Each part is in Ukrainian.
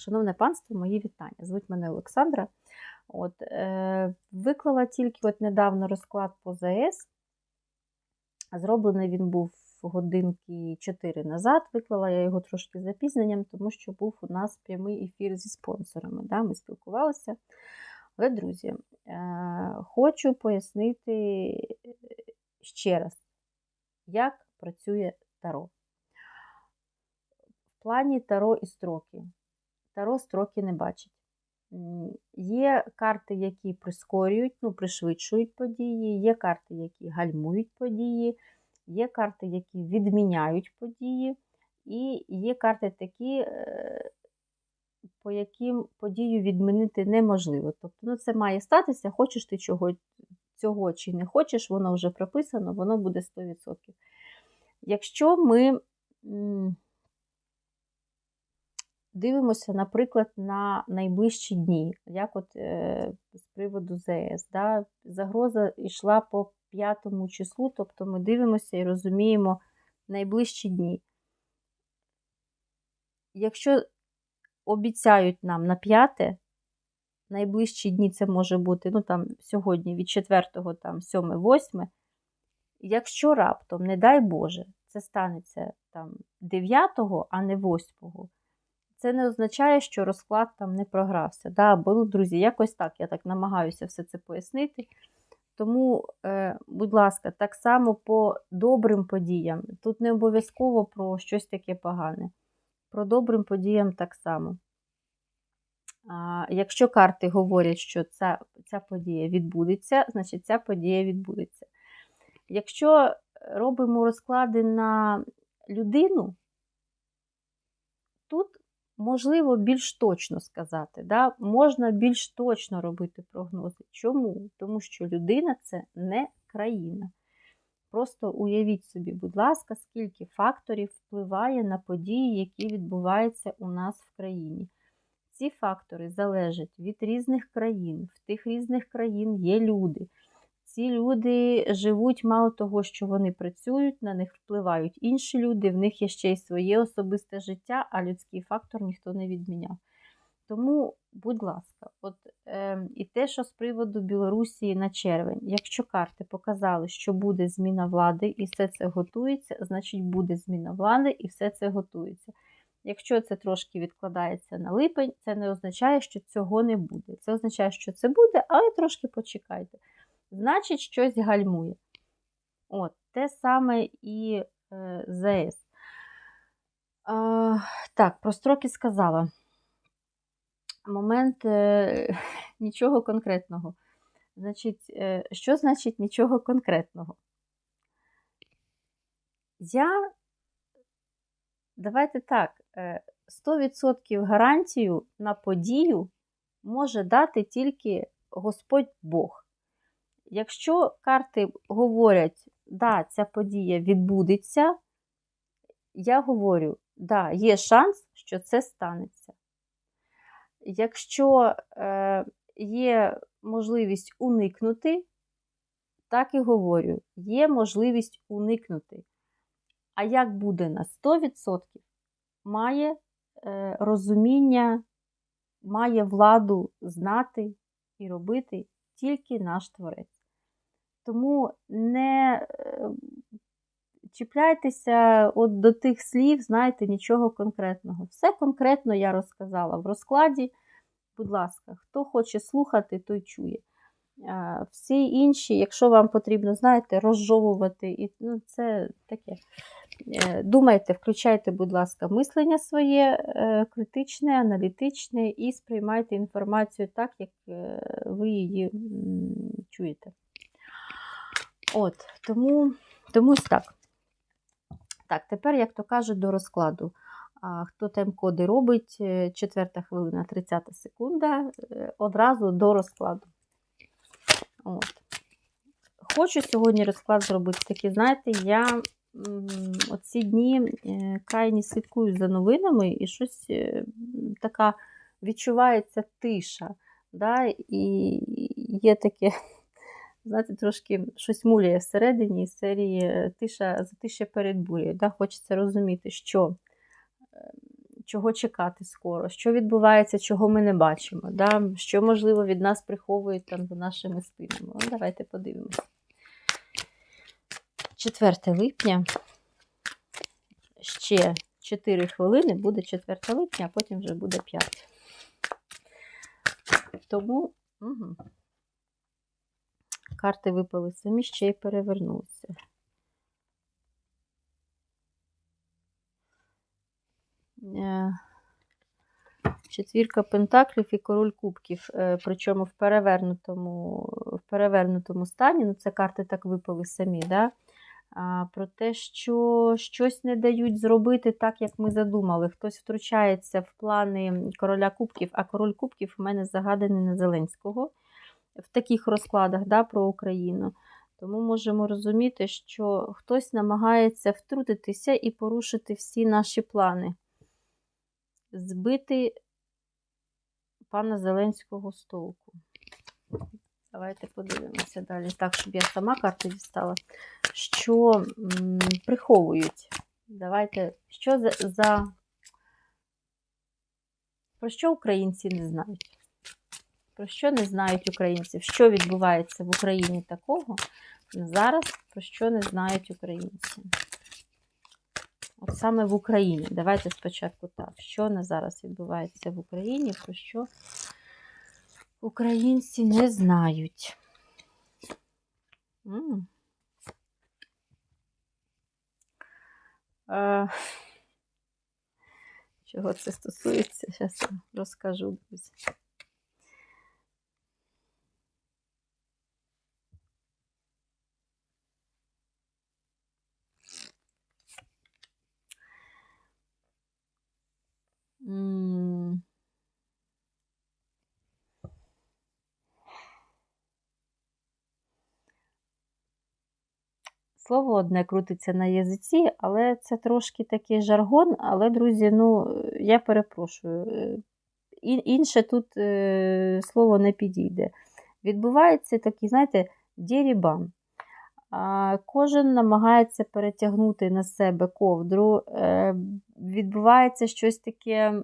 Шановне панство, мої вітання. Звуть мене Олександра. От, е, Виклала тільки от недавно розклад по ЗАЕС. Зроблений він був годинки 4 назад. Виклала я його трошки з запізненням, тому що був у нас прямий ефір зі спонсорами. Да? Ми спілкувалися. Але, друзі, е, хочу пояснити ще раз, як працює Таро. В плані Таро і строки. Таро строки не бачить. Є карти, які прискорюють, ну, пришвидшують події, є карти, які гальмують події, є карти, які відміняють події, і є карти такі, е, по яким подію відмінити неможливо. Тобто, ну, це має статися, хочеш ти чого, цього чи не хочеш, воно вже прописано, воно буде 100%. Якщо ми дивимося, наприклад, на найближчі дні, як от е, з приводу ЗС, да, загроза йшла по п'ятому числу, тобто ми дивимося і розуміємо найближчі дні. Якщо обіцяють нам на п'яте, найближчі дні це може бути ну там сьогодні від 4, там 7, 8. Якщо раптом, не дай Боже, це станеться там 9, а не 8, це не означає, що розклад там не програвся. Да? Бо, друзі, якось так, я так намагаюся все це пояснити. Тому, е, будь ласка, так само по добрим подіям. Тут не обов'язково про щось таке погане. Про добрим подіям так само. А, Якщо карти говорять, що ця, ця подія відбудеться, значить ця подія відбудеться. Якщо робимо розклади на людину, тут можливо більш точно сказати. Да? Можна більш точно робити прогнози. Чому? Тому що людина це не країна. Просто уявіть собі, будь ласка, скільки факторів впливає на події, які відбуваються у нас в країні. Ці фактори залежать від різних країн. В тих різних країн є люди. Ці люди живуть, мало того, що вони працюють, на них впливають інші люди, в них є ще й своє особисте життя, а людський фактор ніхто не відміняв. Тому, будь ласка, от е, і те, що з приводу Білорусі на червень, якщо карти показали, що буде зміна влади і все це готується, значить буде зміна влади і все це готується. Якщо це трошки відкладається на липень, це не означає, що цього не буде. Це означає, що це буде, але трошки почекайте значить, щось гальмує. От, Те саме і е, ЗС. Е, так, про строки сказала. Момент е, нічого конкретного. Значить, е, Що значить нічого конкретного? Я, давайте так, 100% е, гарантію на подію може дати тільки Господь Бог. Якщо карти говорять, да, ця подія відбудеться, я говорю, да, є шанс, що це станеться. Якщо е, є можливість уникнути, так і говорю, є можливість уникнути. А як буде на 100%, має е, розуміння, має владу знати і робити тільки наш творець. Тому не е, чіпляйтеся от до тих слів, знаєте, нічого конкретного. Все конкретно я розказала в розкладі. Будь ласка, хто хоче слухати, той чує. Всі інші, якщо вам потрібно, знаєте, розжовувати, і ну, це таке. Е, думайте, включайте, будь ласка, мислення своє е, критичне, аналітичне і сприймайте інформацію так, як ви її чуєте. От, Тому тому ось так. Так, тепер, як то кажуть, до розкладу. Хто тайм-коди робить, 4 е, хвилина, 30 секунда, е, одразу до розкладу. От. Хочу сьогодні розклад зробити такий, знаєте, я оці дні е, крайні слідкую за новинами і щось така відчувається тиша. Да? І є таке знаєте, трошки щось муляє всередині серії тиша затиша перед бурею. Да? Хочеться розуміти, що чого чекати скоро, що відбувається, чого ми не бачимо, да? що, можливо, від нас приховують там за нашими спинами. Ну, давайте подивимося. 4 липня. Ще 4 хвилини буде 4 липня, а потім вже буде 5. Тому угу. Карти випали самі, ще й перевернуться. Е, Четвірка пентаклів і король кубків, е, причому в перевернутому в перевернутому стані, ну це карти так випали самі, да? а, про те, що щось не дають зробити так, як ми задумали. Хтось втручається в плани короля кубків, а король кубків у мене загаданий на Зеленського в таких розкладах да, про Україну. Тому можемо розуміти, що хтось намагається втрутитися і порушити всі наші плани. Збити пана Зеленського з толку. Давайте подивимося далі. Так, щоб я сама карти дістала. Що м, приховують? Давайте, що за, за. Про що українці не знають? Про що не знають українців? Що відбувається в Україні такого зараз, про що не знають українці? От саме в Україні. Давайте спочатку так. Що на зараз відбувається в Україні, про що українці не знають. М -м. А, чого це стосується? Зараз розкажу, друзі. Слово одне крутиться на язиці, але це трошки такий жаргон. Але, друзі, ну, я перепрошую, інше тут е, слово не підійде. Відбувається такий, знаєте, дірібан. Кожен намагається перетягнути на себе ковдру. Е, відбувається щось таке.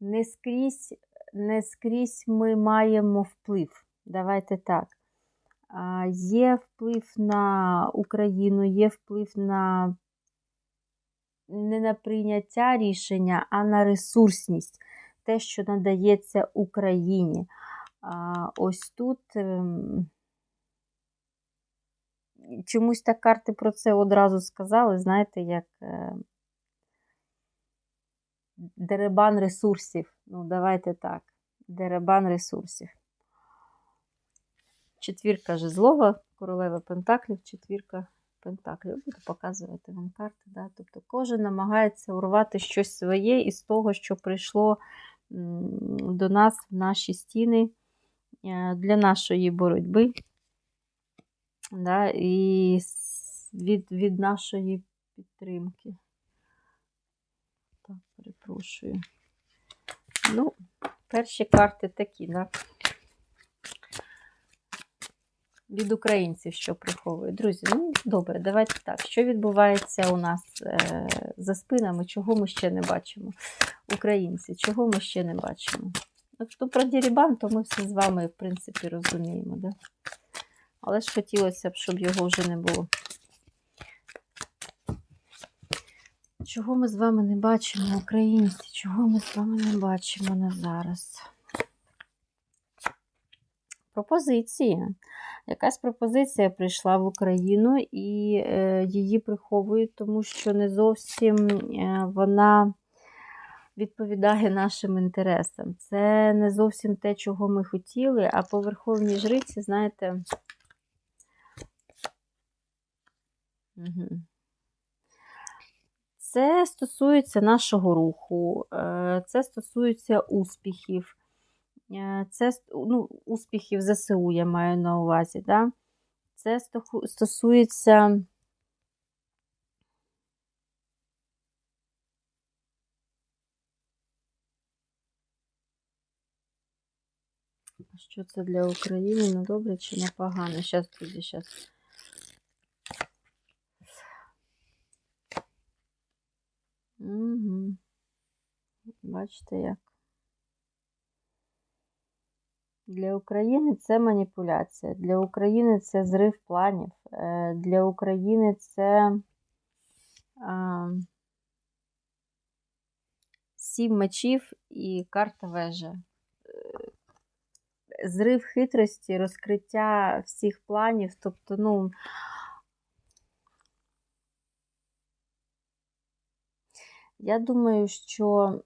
Не скрізь не скрізь ми маємо вплив. Давайте так. Є вплив на Україну, є вплив на не на прийняття рішення, а на ресурсність, те, що надається Україні. Ось тут ем, чомусь так карти про це одразу сказали, знаєте, як е, деребан ресурсів. Ну, давайте так. Деребан ресурсів. Четвірка жезлова, королева Пентаклів, четвірка Пентаклів. Буду показувати вам карти. Да? Тобто кожен намагається урвати щось своє із того, що прийшло до нас в наші стіни е, для нашої боротьби. Да? І від, від нашої підтримки. Перепрошую. Ну, перші карти такі, да? Від українців, що приховують. Друзі, ну добре, давайте так. Що відбувається у нас е, за спинами, чого ми ще не бачимо? Українці, чого ми ще не бачимо? Ну, про Дірібан, то ми все з вами, в принципі, розуміємо, да? Але ж хотілося б, щоб його вже не було. Чого ми з вами не бачимо, українці? Чого ми з вами не бачимо на зараз? Пропозиції. Якась пропозиція прийшла в Україну і е, її приховують, тому що не зовсім е, вона відповідає нашим інтересам. Це не зовсім те, чого ми хотіли, а по верховній жриці, знаєте. Угу. Це стосується нашого руху, е, це стосується успіхів. Е, це ну, успіхів ЗСУ я маю на увазі. Да? Це стосується. Що це для України? Ну добре чи непогано? Зараз, друзі, зараз. Бачите як? Для України це маніпуляція. Для України це зрив планів. Е, для України це сім мечів і карта вежа. Е, зрив хитрості, розкриття всіх планів. Тобто, ну. Я думаю, що,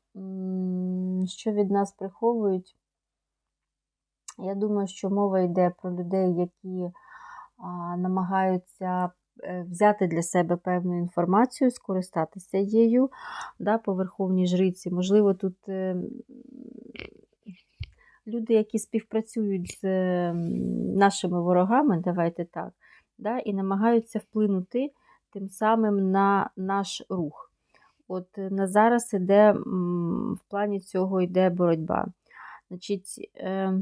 що від нас приховують. Я думаю, що мова йде про людей, які намагаються е, взяти для себе певну інформацію, скористатися її да, по верховній жриці. Можливо, тут е, люди, які співпрацюють з нашими ворогами, давайте так, да, і намагаються вплинути тим самим на наш рух. От на зараз іде в плані цього йде боротьба. Значить, е,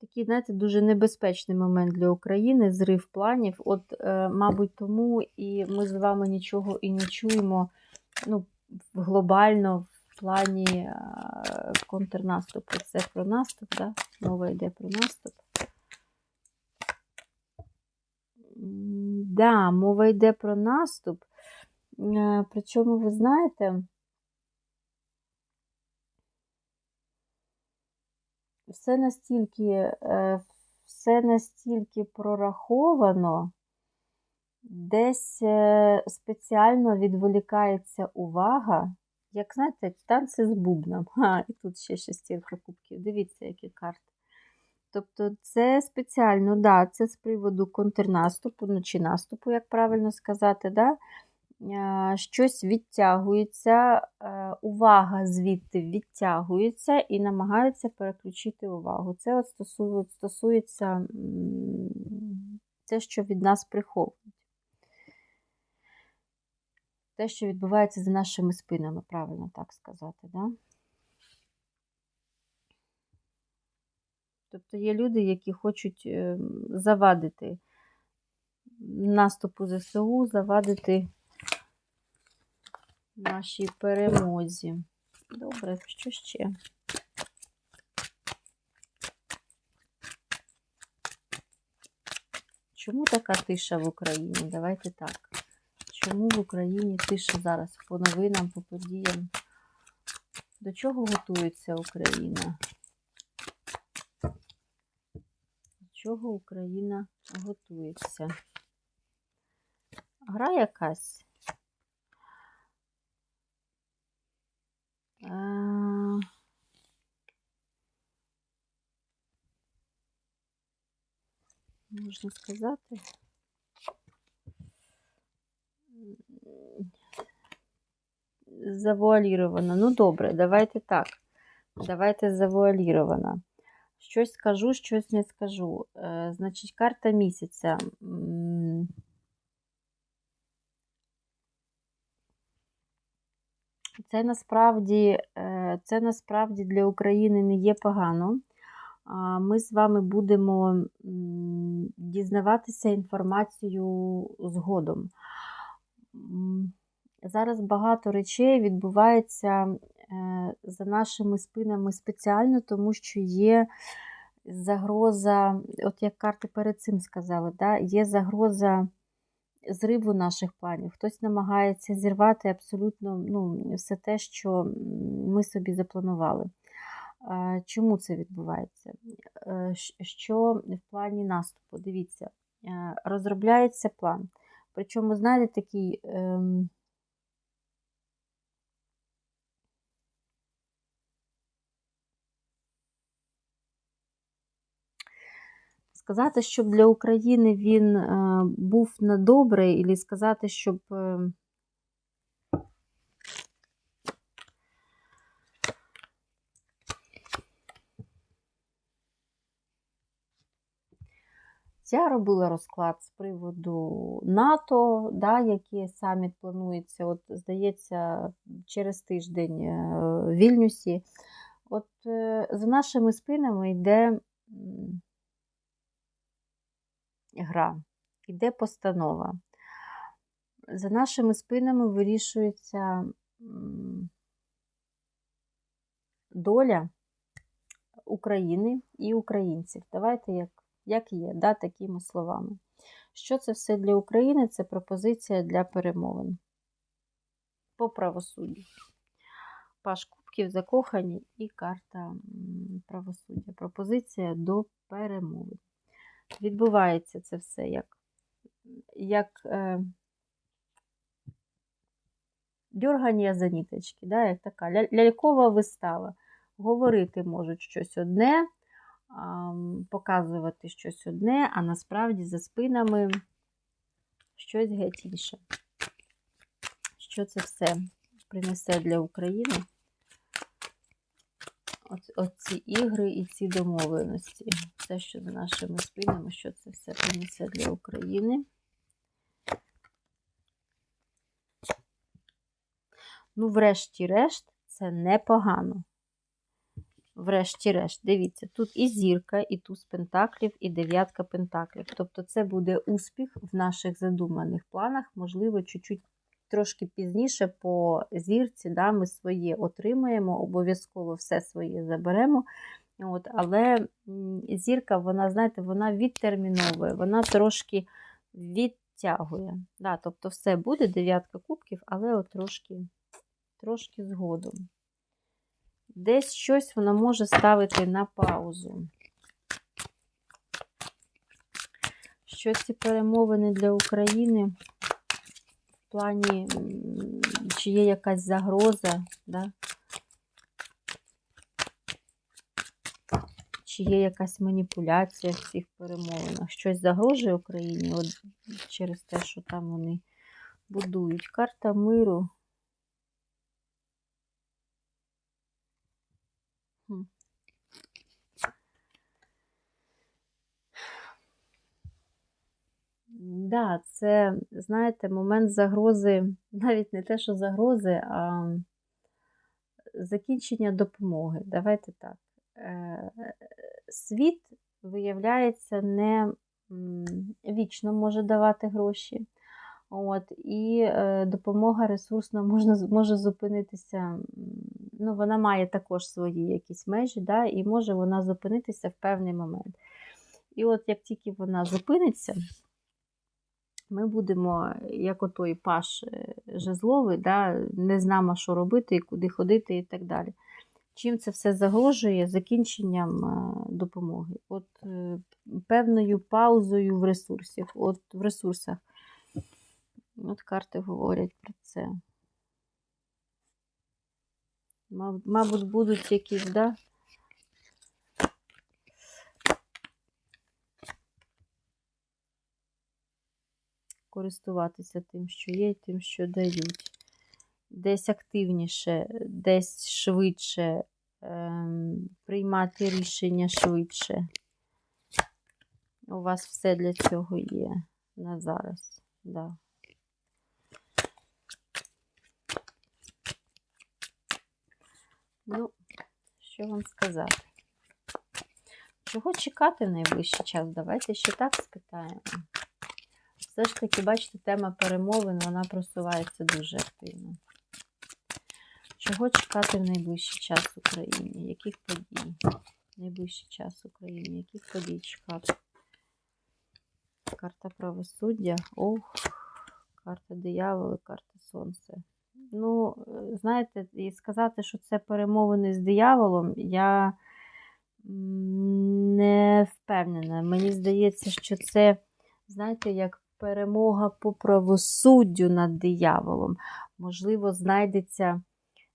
Такий, знаєте, дуже небезпечний момент для України, зрив планів. От, е, мабуть, тому і ми з вами нічого і не чуємо ну, глобально в плані е, контрнаступу. Це про наступ, да? мова йде про наступ. Да, мова йде про наступ. Е, причому, ви знаєте, все настільки, е, все настільки прораховано, десь спеціально відволікається увага. Як знаєте, танці з бубном. А, і тут ще шестірка кубків. Дивіться, які карти. Тобто, це спеціально, да, це з приводу контрнаступу, ну чи наступу, як правильно сказати, да? щось відтягується, е, увага звідти відтягується і намагаються переключити увагу. Це от стосується, те, що від нас приховують. Те, що відбувається за нашими спинами, правильно так сказати. Да? Тобто є люди, які хочуть ем, завадити наступу ЗСУ, завадити нашій перемозі. Добре, що ще? Чому така тиша в Україні? Давайте так. Чому в Україні тиша зараз по новинам, по подіям? До чого готується Україна? До чого Україна готується? Гра якась? можна сказати. Завуалірована. Ну, добре, давайте так. Давайте завуалірована. Щось скажу, щось не скажу. Е, Значить, карта місяця. Це насправді, е, це насправді для України не є погано ми з вами будемо дізнаватися інформацію згодом. Зараз багато речей відбувається е, за нашими спинами спеціально, тому що є загроза, от як карти перед цим сказали, да, є загроза зриву наших планів. Хтось намагається зірвати абсолютно ну, все те, що ми собі запланували. Чому це відбувається? Е, що в плані наступу? Дивіться, е, розробляється план. Причому, знаєте, такий. Ем, сказати, щоб для України він е, був на добре, і сказати, щоб Я робила розклад з приводу НАТО, да, який саміт планується, от, здається, через тиждень е, в Вільнюсі. От е, За нашими спинами йде гра, іде постанова. За нашими спинами вирішується доля України і українців. Давайте як як є, да, такими словами. Що це все для України? Це пропозиція для перемовин по правосуддю. Паш Кубків закохані і карта правосуддя. Пропозиція до перемовин. Відбувається це все як як е, дьоргання за ніточки, да, як така лялькова вистава. Говорити можуть щось одне, показувати щось одне, а насправді за спинами щось геть інше. Що це все принесе для України? Оці ігри і ці домовленості. Все, що за нашими спинами, що це все принесе для України. Ну, врешті-решт, це непогано. Врешті-решт, дивіться, тут і зірка, і туз пентаклів, і дев'ятка пентаклів. Тобто, це буде успіх в наших задуманих планах, можливо, чуть-чуть трошки пізніше по зірці да, ми своє отримаємо, обов'язково все своє заберемо. От, Але зірка, вона, знаєте, вона відтерміновує, вона трошки відтягує. Да, Тобто, все буде дев'ятка кубків, але от трошки, трошки згодом. Десь щось вона може ставити на паузу. Що ці перемовини для України в плані, чи є якась загроза, да? чи є якась маніпуляція в цих перемовинах? Щось загрожує Україні от через те, що там вони будують. Карта миру. Да, це, знаєте, момент загрози, навіть не те, що загрози, а закінчення допомоги. Давайте так. Е, світ, виявляється, не вічно може давати гроші. От, І е, допомога ресурсна можна, може зупинитися, ну, вона має також свої якісь межі, да, і може вона зупинитися в певний момент. І от як тільки вона зупиниться, ми будемо, як отой паш е, жезловий, да, не знаємо, що робити, і куди ходити і так далі. Чим це все загрожує закінченням е, допомоги? От е, певною паузою в ресурсах. От в ресурсах. От карти говорять про це. Мабуть, будуть якісь, да? користуватися тим, що є, тим, що дають. Десь активніше, десь швидше ем, приймати рішення швидше. У вас все для цього є на зараз. Да. Ну, що вам сказати? Чого чекати в найближчий час? Давайте ще так спитаємо. Все ж таки, бачите, тема перемовин, вона просувається дуже активно. Чого чекати в найближчий час Україні? Яких подій? Найближчий час Україні, яких подій чекати? Карта правосуддя. Ох, карта дияволи, карта сонця. Ну, знаєте, і сказати, що це перемовини з дияволом, я не впевнена. Мені здається, що це, знаєте, як перемога по правосуддю над дияволом. Можливо, знайдеться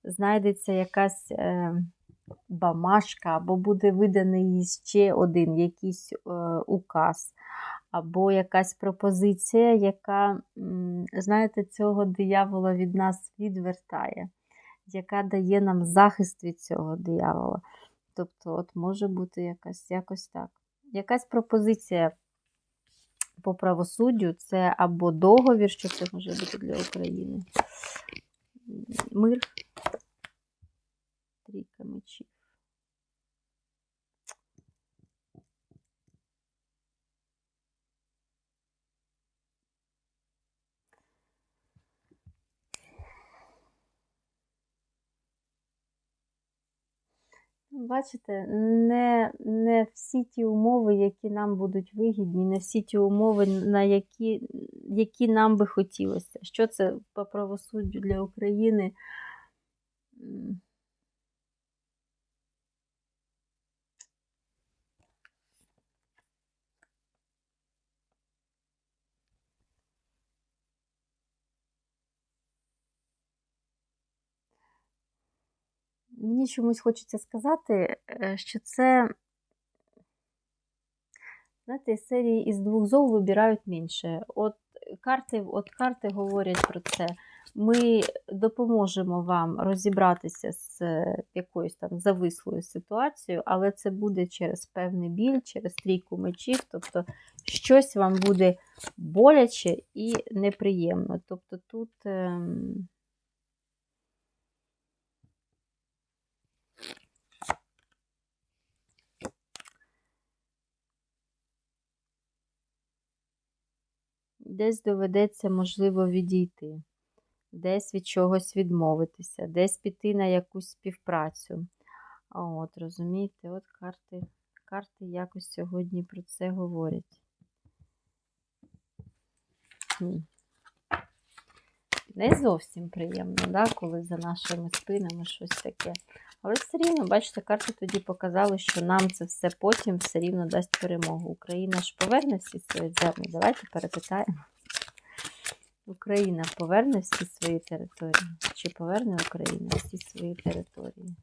знайдеться якась е, бамашка, або буде виданий ще один якийсь е, указ, або якась пропозиція, яка, знаєте, цього диявола від нас відвертає, яка дає нам захист від цього диявола. Тобто, от може бути якась, якось так. Якась пропозиція по правосуддю це або договір, що це може бути для України. Мир. Трійка мечів. Бачите, не, не всі ті умови, які нам будуть вигідні, не всі ті умови, на які, які нам би хотілося. Що це по правосуддю для України? Мені чомусь хочеться сказати, е, що це, знаєте, серії із двох зол вибирають менше. От карти, от карти говорять про це. Ми допоможемо вам розібратися з е, якоюсь там завислою ситуацією, але це буде через певний біль, через трійку мечів. Тобто щось вам буде боляче і неприємно. Тобто тут. ем, Десь доведеться, можливо, відійти, десь від чогось відмовитися, десь піти на якусь співпрацю. От, розумієте, от карти, карти якось сьогодні про це говорять. Не зовсім приємно, да, коли за нашими спинами щось таке. Але все рівно, бачите, карти тоді показали, що нам це все потім все рівно дасть перемогу. Україна ж поверне всі свої землі. Давайте перепитаємо. Україна поверне всі свої території? Чи поверне Україна всі свої території?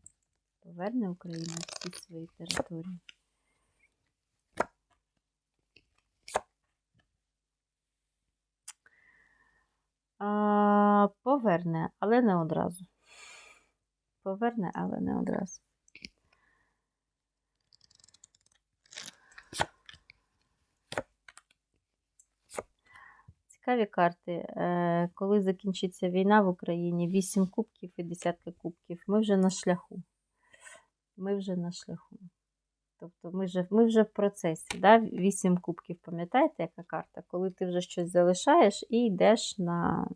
Поверне Україна всі свої території? А, поверне, але не одразу. Поверне, але не одразу. Цікаві карти. Е, Коли закінчиться війна в Україні, 8 кубків і десятка кубків. Ми вже на шляху. Ми вже на шляху. Тобто ми вже, ми вже в процесі. Да? 8 кубків, пам'ятаєте, яка карта? Коли ти вже щось залишаєш і йдеш на,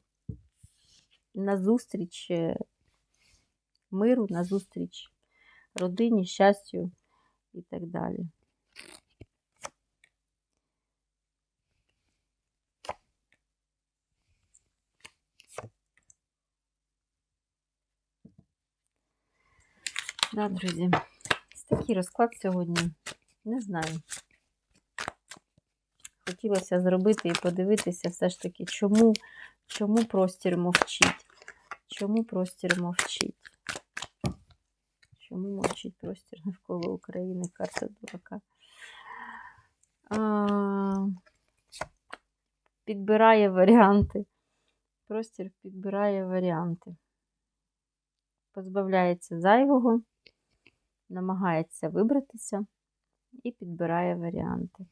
на зустріч е, миру, на зустріч родині, щастю і так далі. Да, друзі, такий розклад сьогодні. Не знаю. Хотілося зробити і подивитися все ж таки, чому, чому простір мовчить. Чому простір мовчить? Чому мовчить простір навколо України? Карта дурака. А, підбирає варіанти. Простір підбирає варіанти. Позбавляється зайвого, намагається вибратися і підбирає варіанти.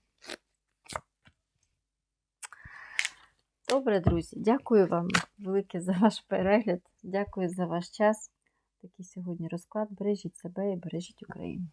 Добре, друзі, дякую вам велике за ваш перегляд. Дякую за ваш час. Такий сьогодні розклад. Бережіть себе і бережіть Україну.